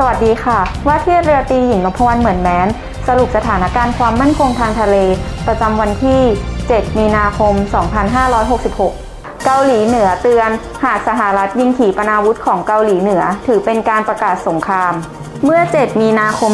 สวัสดีค่ะ ว่าที่เรือตีหญิงนพวรรณเหมือนแมน สรุปสถานการณ์ความมั่นคงทางทะเล ประจำวันที่ 7 มีนาคม 2566 เกาหลีเหนือเตือน หากสหรัฐยิงขีปนาวุธของเกาหลีเหนือ ถือเป็นการประกาศสงคราม เมื่อ 7 มีนาคม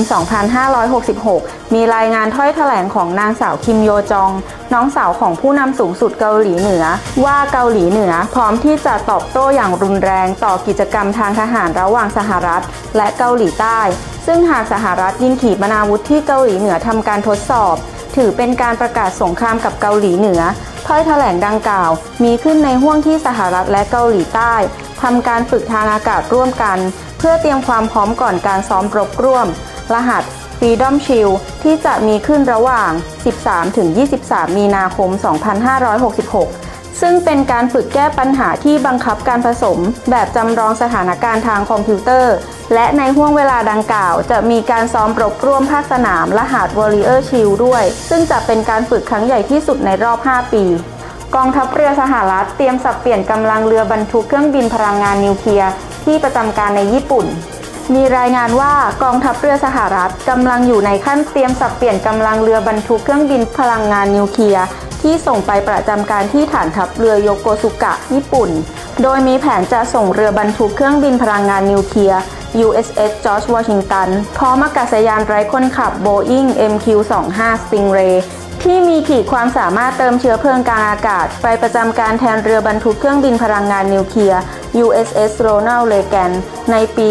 2566 มีรายงานถ้อยแถลงของนางสาวคิมโยจอง น้องสาวของผู้นำสูงสุดเกาหลีเหนือ ว่าเกาหลีเหนือ พร้อมที่จะตอบโต้อย่างรุนแรงต่อกิจกรรมทางทหารระหว่างสหรัฐ และเกาหลีใต้ ซึ่งหากสหรัฐยิงขีปนาวุธที่เกาหลีเหนือทำการทดสอบ ถือเป็นการประกาศสงครามกับเกาหลีเหนือ ถ้อยแถลงดังกล่าว มีขึ้นในห่วงที่สหรัฐและเกาหลีใต้ทำการฝึกทางอากาศร่วมกัน พื่อเตรียมความพร้อมก่อนการซ้อมรบร่วม รหัส Freedom Shield ที่จะมีขึ้นระหว่าง 13-23 มีนาคม 2566 ซึ่งเป็นการฝึกแก้ปัญหาที่บังคับการผสม แบบจำลองสถานการณ์ทางคอมพิวเตอร์ และในห่วงเวลาดังกล่าว จะมีการซ้อมรบร่วมภาคสนามรหัส Warrior Shield ด้วย ซึ่งจะเป็นการฝึกครั้งใหญ่ที่สุดในรอบ 5 ปีกองทัพเรือสหรัฐเตรียมสับเปลี่ยนกำลังเรือบรรทุกเครื่องบินพลังงานนิวเคลียร์ ที่ประจำการในญี่ปุ่น มีรายงานว่ากองทัพเรือสหรัฐกำลังอยู่ในขั้นเตรียมสับเปลี่ยนกำลังเรือบรรทุกเครื่องบินพลังงานนิวเคลียร์ที่ส่งไปประจำการที่ฐานทัพเรือโยโกสุกะ ญี่ปุ่น โดยมีแผนจะส่งเรือบรรทุกเครื่องบินพลังงานนิวเคลียร์ USS George Washington พร้อมอากาศยานไร้คนขับ Boeing MQ-25 Stingray ที่มีขีดความสามารถเติมเชื้อเพลิงกลางอากาศ ไปประจำการแทนเรือบรรทุกเครื่องบินพลังงานนิวเคลียร์ USS Ronald Reagan ในปี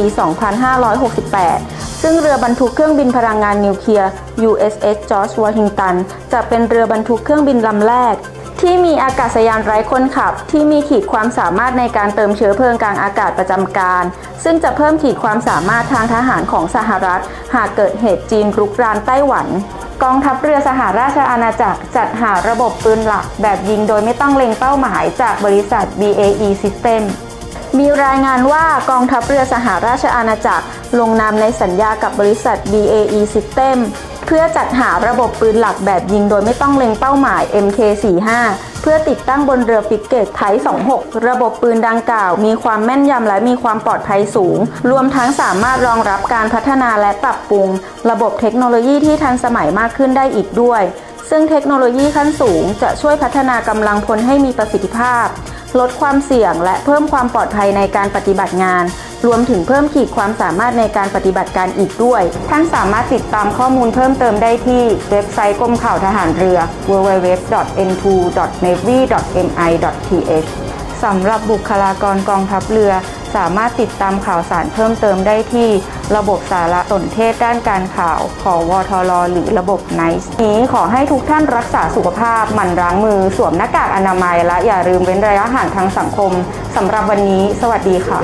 2568 ซึ่งเรือบรรทุกเครื่องบินพลังงานนิวเคลียร์ USS George Washington จะเป็นเรือบรรทุกเครื่องบินลำแรก ที่มีอากาศยานไร้คนขับ ที่มีขีดความสามารถในการเติมเชื้อเพลิงกลางอากาศประจำการ ซึ่งจะเพิ่มขีดความสามารถทางทหารของสหรัฐ หากเกิดเหตุจีนรุกรานไต้หวันกองทัพเรือสหราชอาณาจักรจัดหาระบบปืนหลักแบบยิงโดยไม่ต้องเล็งเป้าหมายจากบริษัท BAE System มีรายงานว่ากองทัพเรือสหราชอาณาจักร ลงนามในสัญญากับบริษัท BAE System เพื่อจัดหาระบบปืนหลักแบบยิงโดยไม่ต้องเล็งเป้าหมาย MK45 เพื่อติดตั้งบนเรือฟิกเกตไทย26 ระบบปืนดังกล่าว มีความแม่นยำและมีความปลอดภัยสูง รวมทั้งสามารถรองรับการพัฒนาและปรับปรุง ระบบเทคโนโลยีที่ทันสมัยมากขึ้นได้อีกด้วย ซึ่งเทคโนโลยีขั้นสูงจะช่วยพัฒนากำลังพลให้มีประสิทธิภาพ ลดความเสี่ยงและเพิ่มความปลอดภัยในการปฏิบัติงาน รวมถึงเพิ่มขีดความสามารถในการปฏิบัติการอีกด้วย ท่านสามารถติดตามข้อมูลเพิ่มเติมได้ที่เว็บไซต์กรมข่าวทหารเรือ www.n2.navy.mi.th สำหรับบุคลากรกองทัพเรือ สามารถติดตามข่าวสารเพิ่มเติมได้ที่ระบบสารสนเทศด้านการข่าวของวทรหรือระบบ NICE นี้ขอให้ทุกท่านรักษาสุขภาพหมั่นล้างมือ สวมหน้ากากอนามัยและอย่าลืมเว้นระยะห่างทางสังคมสำหรับวันนี้ สวัสดีค่ะ